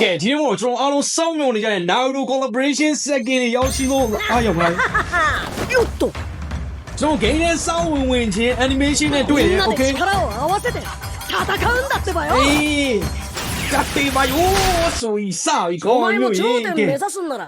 ကဲဒီနေ့တော့ကျွန်တော်အားလုံးစောင့်မျှော်နေကြတဲ့ Naruto Collaboration Second တွေရောက်ရှိလို့အားရောက်ပါလား よっと ကျွန်တော် game နဲ့စောင့်ဝင်ဝင်ချင်း animation နဲ့တွေ့ み တယ် んなで okay 力を合わせて戦うんだってばよ အေးကတ်တေးပါယောဆိုဤစာပြီးကော お前 မျိုး も頂 ရင် 点目指すんなら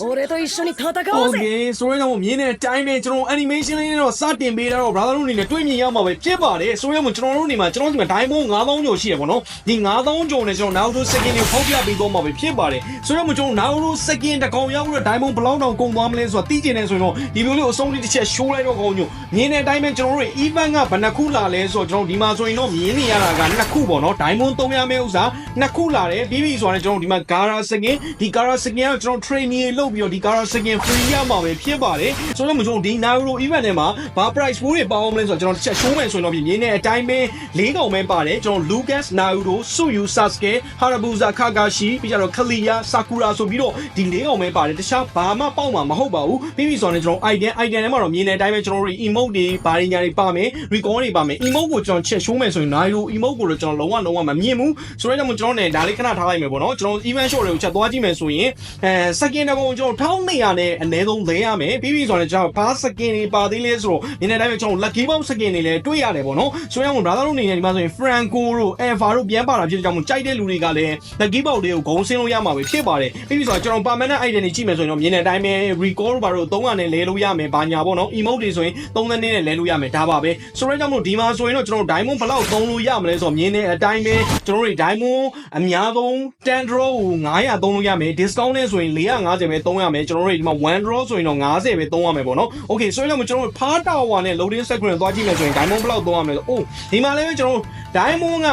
俺と一緒に戦おうぜ Okay ဆိုရင်တော့မြင်းတဲ့အတိုင်းပဲကျွန်တော် animation လေးနဲ့တော့စတင်ပေးတာတော့ brother တို့အနေနဲ့တွေ့မြင်ရမှာပဲဖြစ်ပါတယ်ဆိုရင်ကျွန်တော်တို့နေမှာကျွန်တော်ဒီမှာ diamond 9000ကျော်ရှိရပါတော့ဒီ9000ကျော်နဲ့ကျွန်တော် Naruto second ကိုဖောက်ပြပေးသွားမှာပဲဖြစ်ပါတယ်ဆိုရင်ကျွန်တော် Naruto second တကောင်ရောက်တော့ diamond ဘလောက်တောင်ကုန်သွားမလဲဆိုတာသိကျင်နေဆိုရင်တော့ဒီလိုလေးအဆုံးလေးတစ်ချက် show လိုက်တော့ကောင်းညို့မြင်းတဲ့အတိုင်းပဲကျွန်တော်တို့ event ကဘယ်နှခုလာလဲဆိုတော့ကျွန်တော်ဒီမှာဆိုရင်တော့မြင်းနေရတာကနှစ်ခုပေါ့နော် diamond 3ရမယ့်ဥစ္စာနှစ်ခုလာတယ်ပြီးပြီဆိုတော့ကျွန်တော်ဒီမှာ gara second ဒီ gara second ကကျွန်တော် training လုပ်ပြီးတော့ဒီ Garage Skin Free ရမှာပဲဖြစ်ပါတယ်ဆိုတော့မကျွန်တော်ဒီ Nairo Event ထဲမှာဘာ price ပိုးတွေပေါအောင်မလဲဆိုတော့ကျွန်တော်တစ်ချက် show မယ်ဆိုရင်တော့မြင်းနဲ့အတိုင်းပဲ၄កောင်ပဲပါတယ်ကျွန်တော် Lucas Nairo Suyu Sasuke Harabusa Kakashi ပြီးကြတော့ Clear Sakura ဆိုပြီးတော့ဒီ၄កောင်ပဲပါတယ်တခြားဘာမှပေါက်မှာမဟုတ်ပါဘူးပြီးပြီဆိုတော့ကျွန်တော် item item ထဲမှာတော့မြင်းနဲ့အတိုင်းပဲကျွန်တော်တို့ emote တွေဘာတွေညာတွေပါမယ် record တွေပါမယ် emote ကိုကျွန်တော်ချက် show မယ်ဆိုရင် Nairo emote ကိုတော့ကျွန်တော်လုံးဝလုံးဝမမြင်ဘူးဆိုတော့ကျွန်တော်နဲ့ဒါလေးခဏထားလိုက်မယ်ပေါ့နော်ကျွန်တော် event show တွေကိုချက်သွားကြည့်မယ်ဆိုရင်အဲ second တော့ကောင်ကျွန်တော်1200နဲ့အနည်းဆုံးလဲရမယ်ပြီးပြီဆိုတော့ကျွန်တော်ဘာ second တွေပါသေးလဲဆိုတော့မြင်းနေတဲ့အတိုင်းပဲကျွန်တော် lucky box second တွေလည်းတွေ့ရတယ်ပေါ့နော်ဆိုရင် brother တို့အနေနဲ့ဒီမှာဆိုရင် Franco တို့ Eva တို့ပြန်ပါတာဖြစ်တဲ့ကြောင့်မို့ကြိုက်တဲ့လူတွေကလည်း lucky box တွေကိုဂုံဆင်းလို့ရမှာပဲဖြစ်ပါတယ်ပြီးပြီဆိုတော့ကျွန်တော် permanent item တွေကြည့်မယ်ဆိုရင်တော့မြင်းနေတဲ့အတိုင်းပဲ recall တို့ဘာတို့300နဲ့လဲလို့ရမယ်ဘာညာပေါ့နော် emote တွေဆိုရင်30နဲ့လဲလို့ရမယ်ဒါပါပဲဆိုတော့ကြောင့်မို့ဒီမှာဆိုရင်တော့ကျွန်တော် diamond ဘယ်လောက်သုံးလို့ရမလဲဆိုတော့မြင်းနေတဲ့အတိုင်းပဲကျွန်တော်တို့ diamond အများဆုံး 10 draw ကို900သုံးလို့ရမယ် discount နဲ့ဆိုရင်450ပဲသုံးရမယ်ကျွန်တော်တို့ဒီမှာ1 draw ဆိုရင်တော့50ပဲသုံးရမယ်ပေါ့နော် okay ဆိုရင်တော့ကျွန်တော်တို့ far tower နဲ့ loading screen သွားကြည့်မယ်ဆိုရင် diamond ဘယ်လောက်သုံးရမလဲဆိုအိုးဒီမှာလည်းကျွန်တော်တို့ diamond က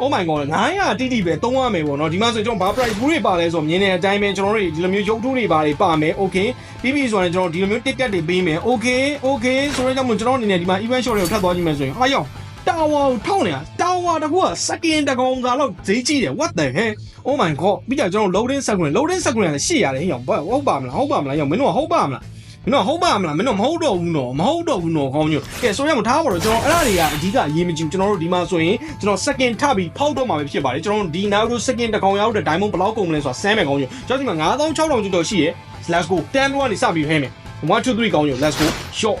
Oh my god 900တိတိပဲသုံးရမယ်ပေါ့နော်ဒီမှာဆိုကျွန်တော်ဘာ price ဘူးတွေပါလဲဆိုတော့မြင်တဲ့အတိုင်းပဲကျွန်တော်တို့ဒီလိုမျိုးရုပ်ထုတွေပါတွေပါမယ် okay ပြီးပြီဆိုရင်ကျွန်တော်ဒီလိုမျိုး ticket တွေပေးမယ် okay okay ဆိုတော့ကျွန်တော်အနေနဲ့ဒီမှာ event short တွေကိုထပ်သွားကြည့်မယ်ဆိုရင်ဟာယောတာဝါကိုထောက်နေတာ တာဝါတကူက second တကောင်သာလောက်ဈေးကြီးတယ် what the heck oh my god ပြီးတော့ကျွန်တော် loading screen loading screen ကလည်းရှေ့ရတယ်ဟေ့ဟုတ်ပါမလားဟုတ်ပါမလားယောမင်းတို့ကဟုတ်ပါမလားမင်းတို့ဟုတ်ပါမလားမင်းတို့မဟုတ်တော့ဘူးနော်မဟုတ်တော့ဘူးနော်ကောင်းညို့ကဲဆိုရမထားပါတော့ကျွန်တော်အဲ့ဒါတွေကအဓိကအရေးမကြီးဘူးကျွန်တော်တို့ဒီမှာဆိုရင်ကျွန်တော် second ထပြီးဖောက်တော့မှာပဲဖြစ်ပါတယ်ကျွန်တော်ဒီ Naruto second တကောင်ရောက်တဲ့ diamond ဘယ်လောက်ကုန်မလဲဆိုတာဆမ်းမယ်ကောင်းညို့ကျွန်တော်ဒီမှာ9000 6000ကျော်ကျော်ရှိရယ် let's go 10တော့ကနေစပြီးဖဲမယ်1 2 3ကောင်းညို့ let's go short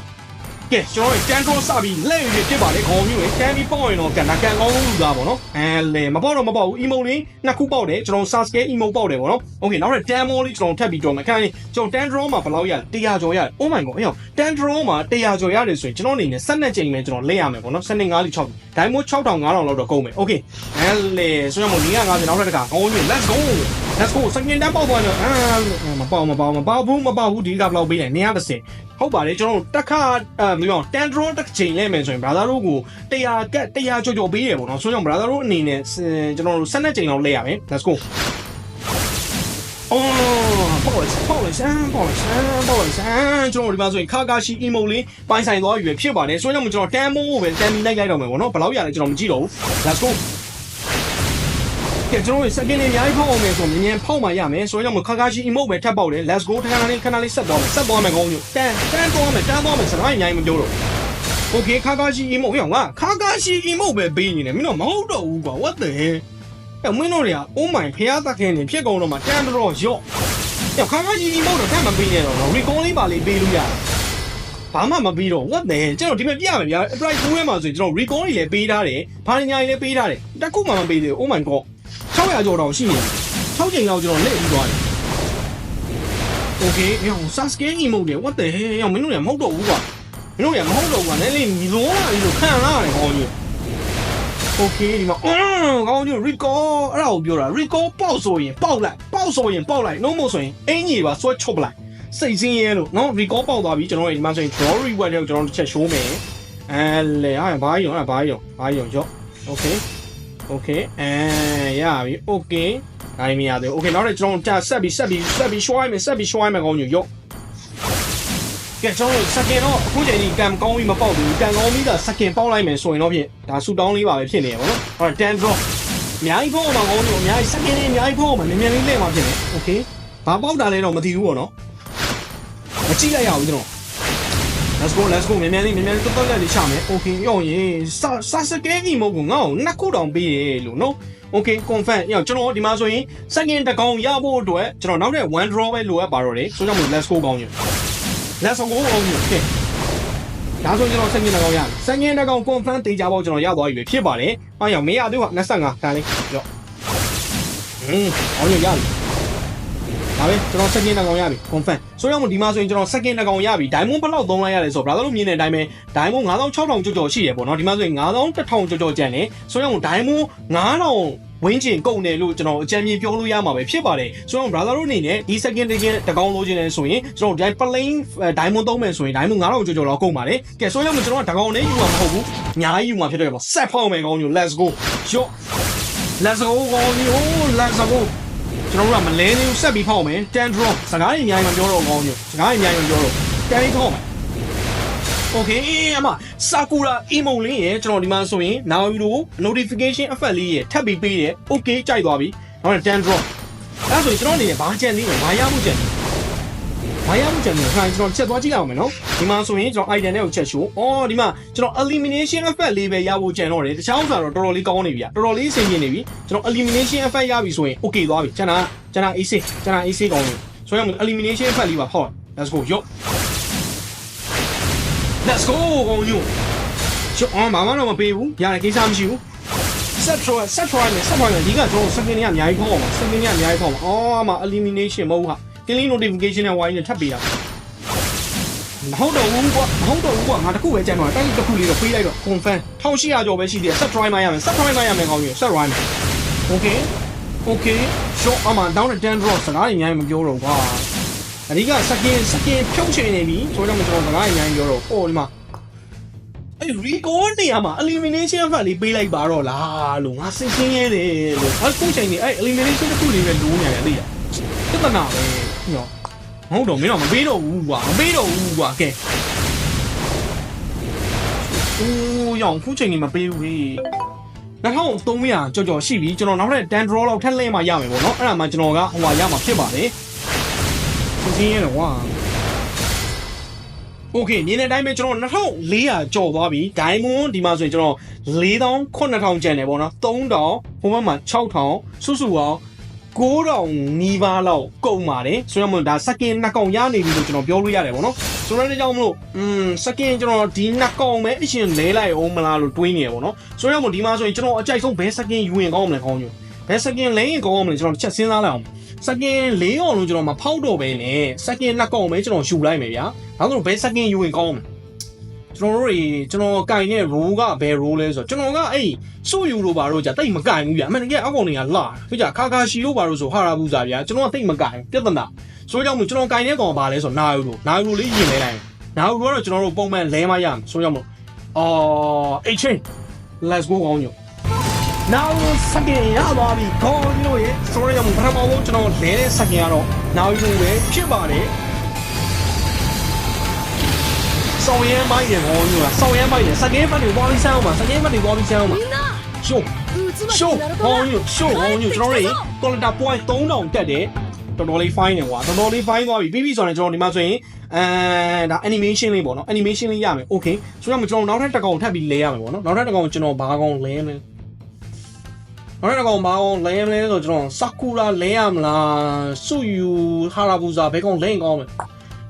ကဲကျွန်တော်တို့တန်တော့စပြီးလက်ရွေဖြစ်ပါလေခေါင်းမျိုးလေတန်ပြီးပေါက်ရင်တော့ကန်နာကန်ကောင်းလို့လူသားပေါ့နော်အဲလေမပေါက်တော့မပေါက်ဘူး emote လေးနှစ်ခုပေါက်တယ်ကျွန်တော် Sasuke emote ပေါက်တယ်ပေါ့နော် okay နောက်ထပ် tan more လေးကျွန်တော်ထပ်ပြီးတော့မယ်ခဏလေးကျွန်တော် tan draw မှာဘယ်လောက်ရလဲ100ကျော်ရတယ် oh my god အေး tan draw မှာ100ကျော်ရတယ်ဆိုရင်ကျွန်တော်အနေနဲ့12ချိန်ပဲကျွန်တော်လက်ရမယ်ပေါ့နော်12 5လ6ဒိုင်းမိုး6000 5000လောက်တော့ကုန်မယ် okay အဲလေဆိုရင်မို့950နောက်ထပ်တစ်ခါခေါင်းမျိုး let's go let's go စကင်တန်းပေါက်သွားတော့အာမပေါက်မပေါက်မပေါက်ဘူးမပေါက်ဘူးဒီကဘယ်လောက်ပေးလဲ130ဟုတ်ပါတယ်ကျွန်တော်တို့တက်ခါအဲဘယ်လိုတန်ဒရောတက်ချိန်လဲမယ်ဆိုရင် brother တို့ကို100ကတ်100ကြော်ကြော်ပေးရပေါ့နော်ဆိုတော့ brother တို့အနေနဲ့ကျွန်တော်တို့12ချိန်လောက်လဲရမယ် let's go အော်ပေါ့လေပေါ့လေဆန်းပေါ့လေဆန်းပေါ့လေဆန်းကျွန်တော်ဒီမှာဆိုရင်ခါကာရှိ emo လေးပိုင်းဆိုင်သွားရွယ်ဖြစ်ပါတယ်ဆိုတော့ကျွန်တော်တန်မိုးကိုပဲတန်ပြီးလိုက်လိုက်တော့မယ်ပေါ့နော်ဘယ်လောက်ရလဲကျွန်တော်မကြည့်တော့ဘူး let's go ကဲကျွန်တော်တို့စကင်လေးအများကြီးဖောက်အောင်မယ်ဆိုမြင်မြင်ဖောက်မှရမယ်ဆိုတော့ခါကာရှိ emote ပဲထပ်ပေါက်တယ် let's go ခဏလေးခဏလေးဆက်သွားမယ်ဆက်သွားမယ်ကောင်းညိုတန်တန်သွားမယ်တန်သွားမယ်စကားအများကြီးမပြောတော့ Okay ခါကာရှိ emote ဟေ့ငါခါကာရှိ emote ပဲပေးနေတယ်မင်းတို့မဟုတ်တော့ဘူးကွာ what the hell အဲ့မင်းတို့တွေက oh my ဖះသခင်နေဖြစ်ကုန်တော့မှတန်တော့ရော့ညခါခါကြီးကြီးမဟုတ်တော့တတ်မပေးနဲ့တော့နော် recall လေးပါလေးပေးလို့ရတယ်ဘာမှမပြီးတော့ what the hell ကျွန်တော်ဒီမဲ့ပြရမယ်ဗျာ price 2ထဲမှာဆိုရင်ကျွန်တော် recall တွေလည်းပေးထားတယ်ဘာညာတွေလည်းပေးထားတယ်တခုမှမပေးသေးဘူး oh my god 600ကျော်တော့ရှိနေတယ်6ချိန်လောက်ကျွန်တော်လက်ပြီးသွားတယ် okay ညောင် Sasuke emote တွေ what the hell ညောင်မင်းတို့တွေကမဟုတ်တော့ဘူးကွာမင်းတို့တွေကမဟုတ်တော့ဘူးကွာနည်းနည်းမီလုံးလာပြီးလို့ခံလာရတယ်ခေါင်းကြီး Okay ဒီမှာအော်ကောင်းကျို recall အဲ့ဒါကိုပြောတာ recall ပေါက်ဆိုရင်ပေါက်လိုက်ပေါက်ဆိုရင်ပေါက်လိုက် no more ဆိုရင်အင်ကြီးပါဆွဲချုပ်ပလိုက်စိတ်စင်းရဲလို့နော် recall ပေါက်သွားပြီကျွန်တော်တို့ဒီမှာဆိုရင် draw reward တွေကိုကျွန်တော်တို့ချက် show မယ်အဲလေဟာဘာကြီးရောအဲ့ဘာကြီးရောဘာကြီးရော ကြော့ okay okay အဲရပြီ okay ဒါမရသေးဘူး okay နောက်တော့ကျွန်တော်တက်ဆက်ပြီးဆက်ပြီးဆက်ပြီး show ရမယ်ဆက်ပြီး show ရမယ်ကောင်းကျိုရော့ကဲကျွန်တော်စကင်တော့အခုချိန်ကြီးကံကောင်းပြီးမပေါက်ဘူးကံကောင်းပြီးတော့စကင်ပေါက်လိုက်မယ်ဆိုရင်တော့ဖြင့်ဒါဆူတောင်းလေးပါပဲဖြစ်နေရပါတော့ဟော10 drop အများကြီးဖောက်အောင်ကောင်းလို့အများကြီးစကင်လေးအများကြီးဖောက်အောင်မြန်မြန်လေးလှည့်မှာဖြစ်နေโอเคဘာပေါက်တာလဲတော့မသိဘူးပေါ့နော်မကြည့်လိုက်ရဘူးကျွန်တော် let's go let's go မြန်မြန်လေးမြန်မြန်လေးတော်တော်လေးချမယ် okay ရောရင်စာစာစကဲကြီးမဟုတ်ဘူးငါ့ကိုနှစ်ခုတောင်ပေးရလို့နော် okay confirm ရောကျွန်တော်ဒီမှာဆိုရင် second တကောင်ရဖို့အတွက်ကျွန်တော်နောက်ထပ်1 draw ပဲလိုအပ်ပါတော့တယ်ဆိုတော့မို့ let's go ကောင်းည let's go ကောင်းည okay ဒါဆိုကျွန်တော် second တကောင်ရပြီ second တကောင် confirm တေးကြဖို့ကျွန်တော်ရသွားပြီဖြစ်ပါတယ်အားရောင်မရသေးဘူး25ဒါလေးရောဟင်းအောင်းရရပြီ ဒါပဲကျွန်တော် second တကောင်ရပြီ confirm ဆိုတော့ဒီမှာဆိုရင်ကျွန်တော် second တကောင်ရပြီ diamond ဘယ်လောက်သုံးလိုက်ရလဲဆိုတော့ brother တို့မြင်တဲ့အတိုင်းပဲ diamond 9600ကျော်ကျော်ရှိရပေါ့နော်ဒီမှာဆိုရင်9100ကျော်ကျော်ကျန်တယ်ဆိုတော့ diamond 9000ဝင်းကျင်ကုန်တယ်လို့ကျွန်တော်အကြံဉာဏ်ပြောလို့ရမှာပဲဖြစ်ပါတယ်ဆိုတော့ brother တို့အနေနဲ့ဒီ second တကယ်တကောင်လို့ခြင်းလဲဆိုရင်ကျွန်တော်ဒီ plain diamond သုံးမယ်ဆိုရင် diamond 9000ကျော်ကျော်တော့ကုန်ပါတယ်ကဲဆိုတော့ကျွန်တော်ကတကောင်နဲ့ယူမှာမဟုတ်ဘူးအများကြီးယူမှာဖြစ်တယ်ပေါ့ဆက်ဖောက်မယ်ကောင်းညို let's go ရော့ let's go ကောင်းညို let's go ကျွန်တော်တို့ကမလဲနေဘူးဆက်ပြီးဖောက်မယ်10 draw စကားရင်အများကြီးမပြောတော့ကောင်းညိုစကားရင်အများကြီးမပြောတော့10ပြီးဖောက်မယ် Okay အမဆာကူရာ emo လေးရယ်ကျွန်တော်ဒီမှာဆိုရင် now you notification effect လေးရယ်ထပ်ပြီးပေးတယ် okay ကြိုက်သွားပြီနောက်နဲ့10 drop အဲ့ဒါဆိုရင်ကျွန်တော်အနေနဲ့ဘာကြံလေးလဲဘာရမှုကြံ ဘာရမှုကြံလဲခိုင်းကျွန်တော်ချက်သွားကြည့်ရအောင်မယ်နော်ဒီမှာဆိုရင်ကျွန်တော် item တွေကိုချက်ရှိုးအော်ဒီမှာကျွန်တော် elimination effect လေးပဲရဖို့ကြံတော့တယ်တခြားဥစ္စာတော့တော်တော်လေးကောင်းနေပြီတော်တော်လေးအဆင်ပြေနေပြီကျွန်တော် elimination effect ရပြီဆိုရင် okay သွားပြီကျွန်တော်ကျွန်တော် AC ကျွန်တော် AC ကောင်းနေဆိုရင် elimination effect လေးပါဟော let's go ယော Let's go ကောင်းညိုရှောင်းဘာမှတော့မပေးဘူးရတယ်ကိစ္စမရှိဘူး set try set try နဲ့ set try နဲ့ဒီကကျွန်တော် second ကအများကြီးခေါင်းအောင်ပါ second ကအများကြီးခေါင်းအောင်အော်မှာ elimination မဟုတ်ဟာ killing notification နဲ့ wine နဲ့ထပ်ပေးတာမဟုတ်တော့ဘူးကွာမဟုတ်တော့ဘူးကွာငါတခုပဲကြံတော့တိုက်တစ်ခုလေးတော့ပေးလိုက်တော့ confirm 1800ကျော်ပဲရှိသေးတယ် set try မှရမယ် set try မှရမယ်ကောင်းညို set try မယ် okay okay ရှောင်းအမှ down နဲ့10 draw စကားတွေအများကြီးမပြောတော့ကွာအဓိက second second ဖြုတ်ချင်နေပြီဆိုတော့ကျွန်တော်စကားအများကြီးပြောတော့ဟိုဒီမှာအဲ့ record နေရမှာ elimination ဖတ်လေးပေးလိုက်ပါတော့လားလို့ငါစိတ်ဆင်းရဲတယ်လို့အခုချိန်နေအဲ့ elimination တစ်ခုလေးပဲလိုးနေတယ်သိရပြဿနာပဲ ညောမဟုတ်တော့မင်းတော့မပေးတော့ဘူးကွာမပေးတော့ဘူးကွာကဲအိုးရောင်ခုချိန်နေမပေးဘူးဟေး2300ကြော်ကြော်ရှိပြီကျွန်တော်နောက်ထပ်10 draw လောက်ထပ်လဲမှရမယ်ပေါ့နော်အဲ့ဒါမှကျွန်တော်ကဟိုဟာရမှာဖြစ်ပါတယ်စိတ်ဆင်းရဲတော့ကွာ โอเคမြင်တဲ့အတိုင်းပဲကျွန်တော်2400ကြော်သွားပြီဒိုင်မွန်ဒီမှာဆိုရင်ကျွန်တော်4000 9000ကျန်တယ်ပေါ့နော်3000ဟိုဘက်မှာ6000စုစုအောင် 9000နီးပါးလောက်ကုန်ပါတယ်ဆိုတော့မဒါစကင်နှစ်ကောင်ရနေပြီလို့ကျွန်တော်ပြောလို့ရတယ်ပေါ့နော်ဆိုတော့လည်းကြောင့်မလို့อืมစကင်ကျွန်တော်ဒီနှစ်ကောင်ပဲအရှင်လဲလိုက်အောင်မလားလို့တွေးနေရပေါ့နော်ဆိုတော့မဒီမှာဆိုရင်ကျွန်တော်အကြိုက်ဆုံးဘယ်စကင်ယူရင်ကောင်းမလဲကောင်းညိုဘယ်စကင်လဲရင်ကောင်းမလဲကျွန်တော်တစ်ချက်စဉ်းစားလိုက်အောင်စကင်၄အောင်လို့ကျွန်တော်မဖောက်တော့ပဲနဲ့စကင်နှစ်ကောင်ပဲကျွန်တော်ယူလိုက်မယ်ဗျာဘာလို့ဘယ်စကင်ယူရင်ကောင်းမလဲ ကျွန်တော်တို့တွေကျွန်တော်ကင်တဲ့ role ကဘယ် role လဲဆိုတော့ကျွန်တော်ကအဲ့စုယူလို့ပါတော့じゃတိတ်မကင်ဘူးဗျာအမှန်တကယ်အကောင်တွေကလာဖြစ်ကြခါခါရှီလို့ပါတော့ဆိုဟာရာဘူးစာဗျာကျွန်တော်ကတိတ်မကင်ပြဿနာဆိုကြောင့်မို့ကျွန်တော်ကင်တဲ့ကောင်ကဘာလဲဆိုတော့နာယူလို့နာယူလို့လေးရင်လဲလိုက်နာယူတော့ကျွန်တော်တို့ပုံမှန်လဲမရမယ်ဆိုကြောင့်မို့အော် A chain let's go ကောင်းညို now စကင်ရသွားပြီကောင်းညိုရေဆိုရရမပထမဆုံးကျွန်တော်လဲတဲ့စကင်ကတော့ now ယူပဲဖြစ်ပါတယ် ဆောင်ရမ်းမိုက်တယ်ဘောညိုလားဆောင်ရမ်းမိုက်တယ်စကင်းဖတ်တွေပေါ်ပြီးဆန်းအောင်ပါစကင်းဖတ်တွေပေါ်ပြီးဆန်းအောင်ပါရှုံးရှုံးဘောညိုရှုံးဘောညိုကျွန်တော်တို့တော်လက်တာ point 3000တက်တယ်တော်တော်လေး fine တယ်ကွာတော်တော်လေး fine သွားပြီပြီးပြီဆိုရင်ကျွန်တော်ဒီမှာဆိုရင်အဲဒါ animation လေးပေါ့နော် animation လေးရမယ် okay ဆိုတော့ကျွန်တော်နောက်ထပ်တစ်ကောင်ထပ်ပြီးလဲရမယ်ပေါ့နော်နောက်ထပ်တစ်ကောင်ကျွန်တော်ဘာကောင်လဲမလဲနောက်တစ်ကောင်ဘာကောင်လဲမလဲဆိုတော့ကျွန်တော် sakura လဲရမလား suyu harabusa ဘယ်ကောင်လဲကောင်းမလဲ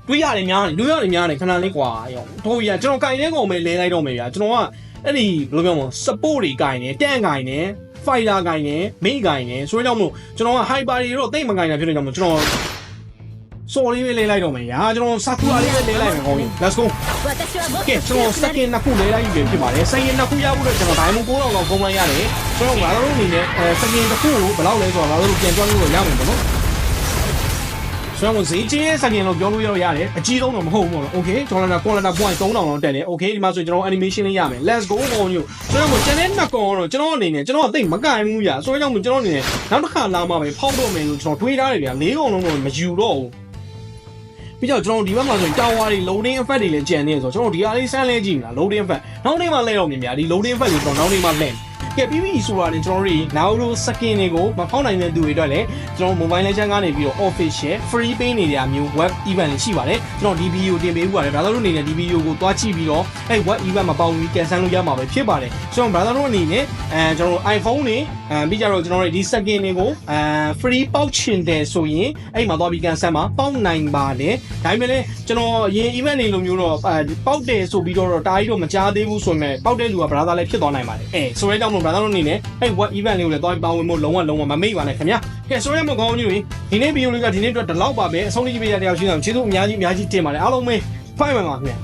တွေးရတယ်များတယ်တွေးရတယ်များတယ်ခဏလေးကွာရောတို့ရကျွန်တော်ကင်တဲ့ကောင်ပဲလဲလိုက်တော့မယ်ဗျာကျွန်တော်ကအဲ့ဒီဘယ်လိုပြောမလဲ support တွေကင်တယ်တန့်ကင်တယ် fighter ကင်တယ် main ကင်တယ်ဆိုတော့မလို့ကျွန်တော်က hyper တွေတော့တိတ်မကင်တာဖြစ်နေကြမှာကျွန်တော်စော်လေးပဲလဲလိုက်တော့မယ်ညာကျွန်တော်စာကူရာလေးပဲလဲလိုက်မယ်ကောင်းပြီ let's go ကဲကျွန်တော် second နှစ်ခုလဲလိုက်ပြီဖြစ်ပါတယ် second နှစ်ခုရဖို့တော့ကျွန်တော်ဒိုင်းမွန်9000လောက်ကုန်လိုက်ရတယ်ကျွန်တော်ငါတို့အနေနဲ့အဲ second တစ်ခုကိုဘယ်လောက်လဲဆိုတော့ငါတို့ပြန်တွန်းလို့ရမယ်ပေါ့နော် ဆိုတော့ဈေးကြီးတဲ့ second လို့ပြောလို့ရရတယ်အကြီးဆုံးတော့မဟုတ်ဘူးပေါ့နော် okay ကျွန်တော်လည်း quality point 3000လောက်တက်တယ် okay ဒီမှာဆိုကျွန်တော် animation လေးရမယ် let's go on you ဆိုတော့ကျွန်တော်နှစ်ကောင်တော့ကျွန်တော်အနေနဲ့ကျွန်တော်အသိမကင်ဘူးဗျာဆိုတော့ကြောင့်ကျွန်တော်အနေနဲ့နောက်တစ်ခါလာမှပဲဖောက်တော့မယ်လို့ကျွန်တော်တွေးထားတယ်ဗျာလေးကောင်လုံးတော့မယူတော့ဘူးပြီးတော့ကျွန်တော်ဒီဘက်မှာဆိုရင် tower တွေ loading effect တွေလည်းကြံနေဆိုတော့ကျွန်တော်ဒီအားလေးစမ်းလဲကြည့်မလား loading effect နောက်နေ့မှလဲတော့မြင်များဒီ loading effect ကိုကျွန်တော်နောက်နေ့မှလဲဒီ ကဲပြီးပြီဆိုတာနဲ့ကျွန်တော်တို့နောက်တို့ skin တွေကိုမဖောက်နိုင်တဲ့သူတွေအတွက်လည်းကျွန်တော် mobile legend ကနေပြီးတော့ official free ပေးနေတဲ့အမျိုး web event တွေရှိပါတယ်ကျွန်တော်ဒီ video တင်ပေးဦးပါတယ် brother တို့အနေနဲ့ဒီ video ကိုသွားကြည့်ပြီးတော့အဲ့ web event မှာပေါဝင်ပြီး cancel လုပ်ရမှာပဲဖြစ်ပါတယ်ဆိုတော့ brother တို့အနေနဲ့အဲကျွန်တော်တို့ iPhone တွေ အဲပြီးကြတော့ကျွန်တော်တို့ဒီ skin တွေကိုအဲ free ပေါက်ချင်တယ်ဆိုရင်အဲ့မှာသွားပြီး cancel မှာပေါက်နိုင်ပါတယ်ဒါပေမဲ့လည်းကျွန်တော်ရင် event တွေလိုမျိုးတော့အဲပေါက်တယ်ဆိုပြီးတော့တားကြီးတော့မကြားသေးဘူးဆိုရင်ပေါက်တဲ့လူက brother လည်းဖြစ်သွားနိုင်ပါတယ်အဲဆိုရဲကြောင့်မို့ brother တို့အနေနဲ့အဲ့ web event လေးကိုလည်းသွားပြီးပါဝင်ဖို့လုံးဝလုံးဝမမေ့ပါနဲ့ခင်ဗျာကဲဆိုရဲမကောင်းကြီးတွေဒီနေ့ video လေးကဒီနေ့အတွက်ဒီလောက်ပါပဲအဆုံးထိကြည့်ပေးရတဲ့ယောက်ရှိအောင်ကျေးဇူးအများကြီးအများကြီးတင်ပါတယ်အားလုံးပဲဖိုင်ပါပါခင်ဗျာ